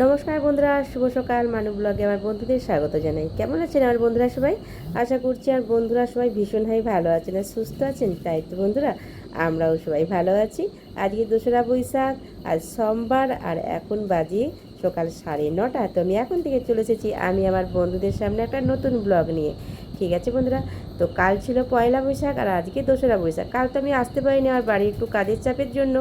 নমস্কার বন্ধুরা, শুভ সকাল। মানব ব্লগে আমার বন্ধুদের স্বাগত জানাই। কেমন আছেন আমার বন্ধুরা সবাই? আশা করছি আর বন্ধুরা সবাই ভীষণ ভাই ভালো আছেন আর সুস্থ আছেন। তাই তো বন্ধুরা, আমরাও সবাই ভালো আছি। আজকে দোসরা বৈশাখ, আজ সোমবার আর এখন বাজে সকাল সাড়ে নটা। তো আমি এখন থেকে চলে এসেছি, আমি আমার বন্ধুদের সামনে একটা নতুন ব্লগ নিয়ে। ঠিক আছে বন্ধুরা? তো কাল ছিল পয়লা বৈশাখ আর আজকে দোসরা বৈশাখ। কাল তো আমি আসতে পারিনি আমার বাড়ির একটু কাজের চাপের জন্য।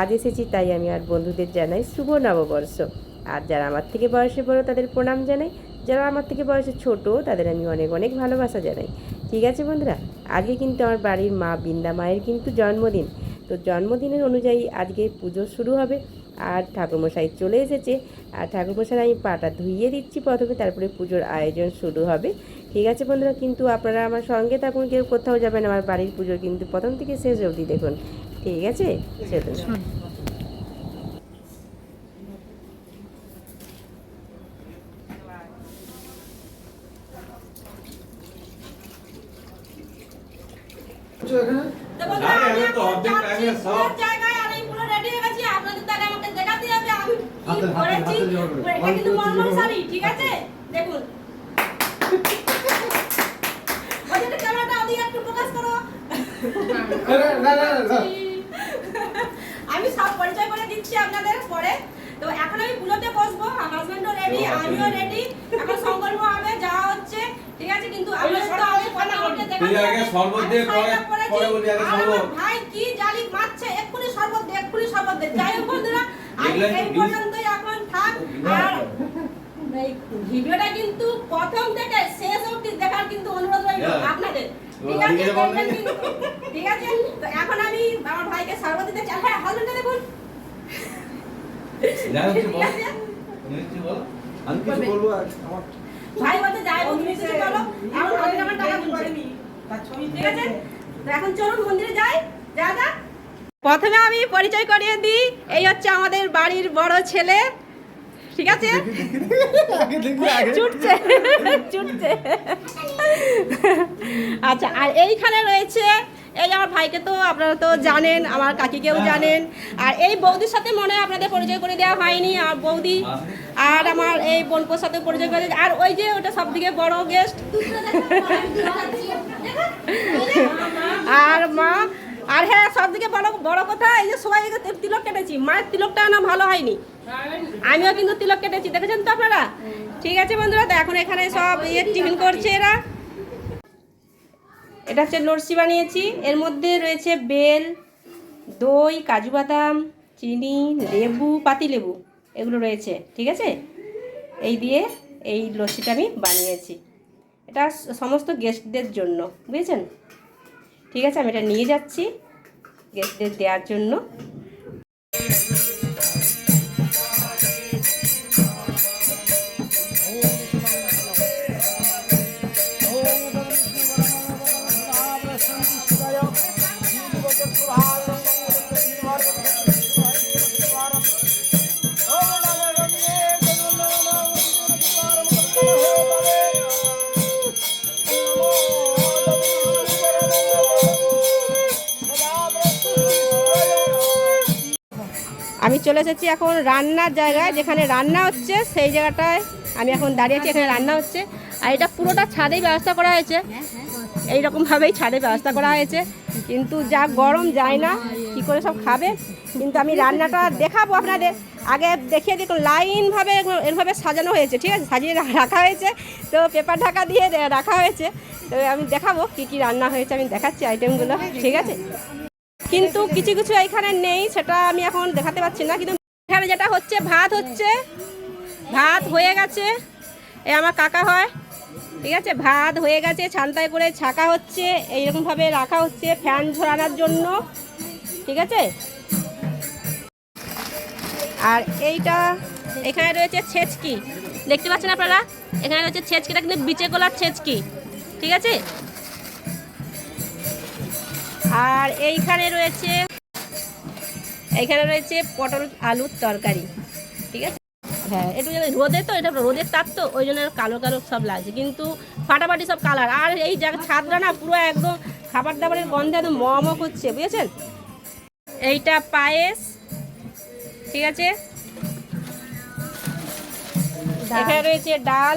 আজ এসেছি, তাই আমি আর বন্ধুদের জানাই শুভ নববর্ষ। আর যারা আমার থেকে বয়সে বড় তাদের প্রণাম জানাই, যারা আমার থেকে বয়সে ছোট তাদের আমি অনেক অনেক ভালোবাসা জানাই। ঠিক আছে বন্ধুরা, আজকে কিন্তু আমার বাড়ির মা বৃন্দা মায়ের কিন্তু জন্মদিন। তো জন্মদিনের অনুযায়ী আজকে পুজো শুরু হবে আর ঠাকুরমশাই চলে এসেছে। আর ঠাকুরমশাই আমি পাটা ধুইয়ে দিচ্ছি প্রথমে, তারপরে পুজোর আয়োজন শুরু হবে। ঠিক আছে বন্ধুরা, কিন্তু আপনারা আমার সঙ্গে থাকুন, কেউ কোথাও যাবেন, আমার বাড়ির পুজো কিন্তু প্রথম থেকে শেষ অবধি দেখুন। ঠিক আছে তো বন্ধুরা, জানি, আমি আমি তো এখন অর্ধেক যাচ্ছি টাইমে সব- পুরো জায়গায় আর এই পুরো ready হয়ে গেছি। আপনাদের তাহলে আমাকে দেখাতে হবে আমি কি হাতে- হাতে- করেছি। হাতে জোর করে। এটা কিন্তু One, two, Manmohan three, sari, ঠিক আছে? দেখুন। ওদিকে ক্যামেরাটা ওদিকে একটু focus করো। আমি সব পরিচয় করে দিচ্ছি আপনাদের পরে। তো এখন আমি পুজোতে বসবো আমার হাজবেন্ডও রেডি আমিও রেডি এখন সংকল্প হবে যাওয়া হচ্ছে ঠিক আছে কিন্তু আপনাদের তো আমি ফটাফট দেখাতে তুই আগে শরবত sign পরে- পরে বলবি আগে শরবত। ভাই কি জালি মারছে? এক্ষুনি শরবত দে এক্ষুনি শরবত দে। যাই হোক বন্ধুরা আজ এই পর্যন্তই এখন থাক। আর ভিডিওটা কিন্তু প্রথম থেকে শেষ অবধি দেখার কিন্তু অনুরোধ রইল Yeah. আপনাদের। ঠিক আছে। ঠিক এখন আমি আমার ভাইকে শরবত দিতে চাই। হ্যাঁ হাজবেন্ডটা দেখুন। বল। তুমি বল। আমি কিছু বলব। আমার ভাই বলতে যাই বন্ধু কিছু বলো। এখন আমার টাকা গুনছে এখন চলুন মন্দিরে যাই। যা যা। প্রথমে আমি পরিচয় করিয়ে দিই। এই হচ্ছে আমাদের বাড়ির বড় ছেলে। ঠিক আছে? ছুটছে ছুটছে। আচ্ছা আর এইখানে রয়েছে এই আমার ভাইকে তো আপনারা তো জানেন আমার কাকিকেও জানেন। আর এই বৌদির সাথে মনে হয় আপনাদের পরিচয় করে দেওয়া হয়নি আর বৌদি আর আমার এই বোনপোর সাথে পরিচয় করে আর ওই যে ওটা সব থেকে বড় গেস্ট আর মা, আর হ্যাঁ সব থেকে বড় বড় কথা, এই যে সবাই তিলক কেটেছি। মায়ের তিলকটা না ভালো হয়নি। আমিও কিন্তু তিলক কেটেছি, দেখেছেন তো আপনারা? ঠিক আছে বন্ধুরা, তো এখন এখানে সব ইয়ে টিফিন করছে এরা। এটা হচ্ছে লস্যি বানিয়েছি। এর মধ্যে রয়েছে বেল, দই, কাজু বাদাম, চিনি, লেবু, পাতি লেবু, এগুলো রয়েছে। ঠিক আছে? এই দিয়ে এই লস্যিটা আমি বানিয়েছি। এটা সমস্ত গেস্টদের জন্য বুঝেছেন? ঠিক আছে আমি এটা নিয়ে যাচ্ছি গেস্টদের দেওয়ার জন্য। আমি চলে এসেছি এখন রান্নার জায়গায়, যেখানে রান্না হচ্ছে, সেই জায়গাটায় আমি এখন দাঁড়িয়ে আছি, এখানে রান্না হচ্ছে। আর এটা পুরোটা ছাদেই ব্যবস্থা করা হয়েছে। এইরকমভাবেই ছাদে ব্যবস্থা করা হয়েছে। কিন্তু যা গরম যায় না, কি করে সব খাবে? কিন্তু আমি রান্নাটা দেখাবো আপনাদের। আগে দেখিয়ে দেখুন লাইনভাবে এরভাবে সাজানো হয়েছে, ঠিক আছে? সাজিয়ে রাখা হয়েছে। তো পেপার ঢাকা দিয়ে রাখা হয়েছে। তো আমি দেখাবো কি কি রান্না হয়েছে, আমি দেখাচ্ছি আইটেমগুলো ঠিক আছে? কিন্তু কিছু কিছু এখানে নেই, সেটা আমি এখন দেখাতে পাচ্ছি না, কিন্তু এখানে যেটা হচ্ছে, ভাত হচ্ছে। ভাত হয়ে গেছে। এ আমার কাকা হয়, ঠিক আছে? ভাত হয়ে গেছে, ছান্তায় করে ছাকা হচ্ছে, এইরকমভাবে রাখা হচ্ছে ফ্যান ঝরানোর জন্য, ঠিক আছে? আর এইটা এখানে রয়েছে ছেচকি। দেখতে পাচ্ছেন আপনারা? এখানে রয়েছে ছেচকিটা কিন্তু বিচে গোলার ছেচকি, ঠিক আছে? আর এইখানে রয়েছে এইখানে রয়েছে পটল আলুর তরকারি ঠিক আছে? হ্যাঁ একটু যেন রোদে তো এটা রোদের তাপ তো ওই জন্য কালো কালো সব লাগছে কিন্তু ফাটাফাটি সব কালার আর এই জায়গা ছাদটা না পুরো একদম খাবার দাবারের গন্ধে একদম মম করছে বুঝেছেন? এইটা পায়েস ঠিক আছে? এখানে রয়েছে ডাল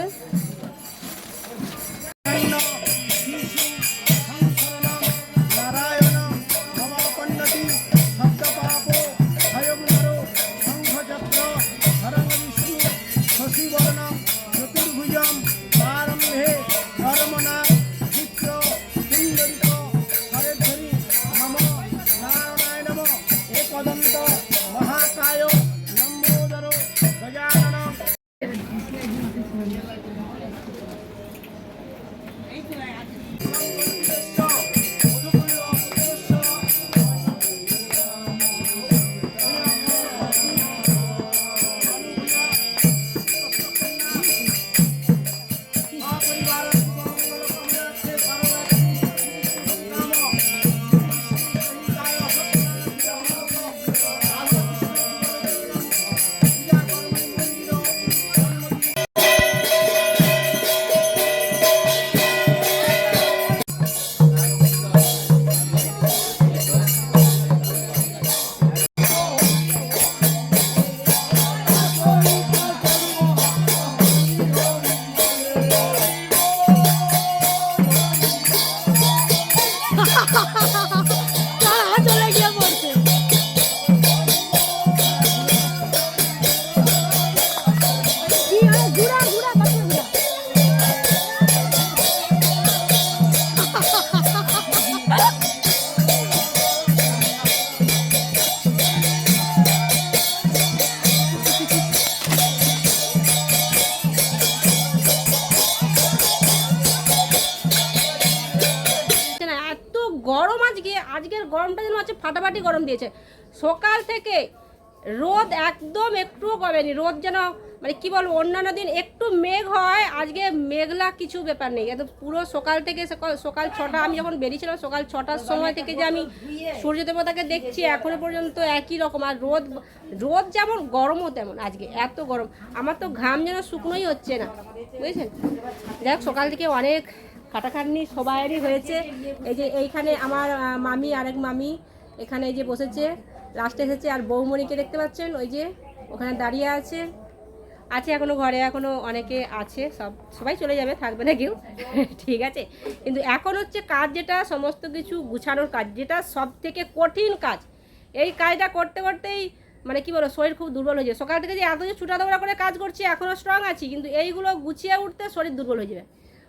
হচ্ছে আজকের গরমটা যেন হচ্ছে ফাটাফাটি গরম দিয়েছে। সকাল থেকে রোদ একদম একটুও কমেনি। রোদ যেন মানে কি বলব অন্যান্য দিন একটু মেঘ হয় আজকে মেঘলা কিছু ব্যাপার নেই। একদম পুরো সকাল থেকে সকাল- সকাল ছটা আমি যখন বেরিয়েছিলাম সকাল ছটার সময় থেকে যে আমি সূর্য দেবতাকে দেখছি এখনও পর্যন্ত একই রকম। আর রোদ রোদ যেমন গরমও তেমন আজকে এত গরম। আমার তো ঘাম যেন শুকনোই হচ্ছে না বুঝেছেন? যাই সকাল থেকে অনেক খাটাখাটনি সবাইয়েরই হয়েছে। এই যে এইখানে আমার মামি, আরেক মামি এখানে যে বসেছে। লাস্টে এসেছে আর বৌমণিকে দেখতে পাচ্ছেন? ওই যে ওখানে দাঁড়িয়ে আছে। আছে এখনও ঘরে, এখনও অনেকে আছে। সব, সবাই চলে যাবে, থাকবে না কেউ। ঠিক আছে। কিন্তু এখন হচ্ছে কাজ যেটা, সমস্ত কিছু গুছানোর কাজ যেটা সব থেকে কঠিন কাজ। এই কাজটা করতে করতেই মানে কি বলো শরীর খুব দুর্বল হয়ে যাবে সকাল থেকে যে এত যে ছুটা দৌড়া করে কাজ করছি এখনও স্ট্রং আছি, কিন্তু এইগুলো গুছিয়ে উঠতে শরীর দুর্বল হয়ে যাবে।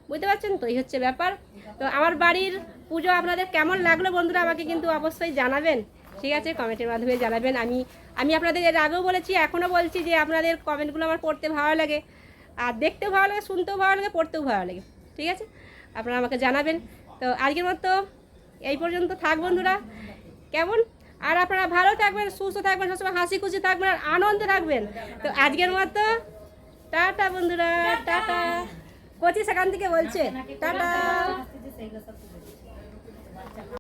বুঝতে পারছেন তো? এই হচ্ছে ব্যাপার। তো আমার বাড়ির পুজো আপনাদের কেমন লাগল বন্ধুরা আমাকে কিন্তু অবশ্যই জানাবেন। ঠিক আছে, কমেন্টের মাধ্যমে জানাবেন। আমি আমি আপনাদের এর আগেও বলেছি, এখনও বলছি যে আপনাদের কমেন্টগুলো আমার পড়তে ভালো লাগে। আর দেখতেও ভালো লাগে, শুনতেও ভালো লাগে, পড়তেও ভালো লাগে। ঠিক আছে? আপনারা আমাকে জানাবেন। তো আজকের মতো এই পর্যন্ত থাক বন্ধুরা। কেমন? আর আপনারা ভালো থাকবেন, সুস্থ থাকবেন, সবসময় হাসি খুশি থাকবেন আর আনন্দে থাকবেন। তো আজকের মতো, টাটা বন্ধুরা, টাটা। কোচি সেখান থেকে বলছে টাটা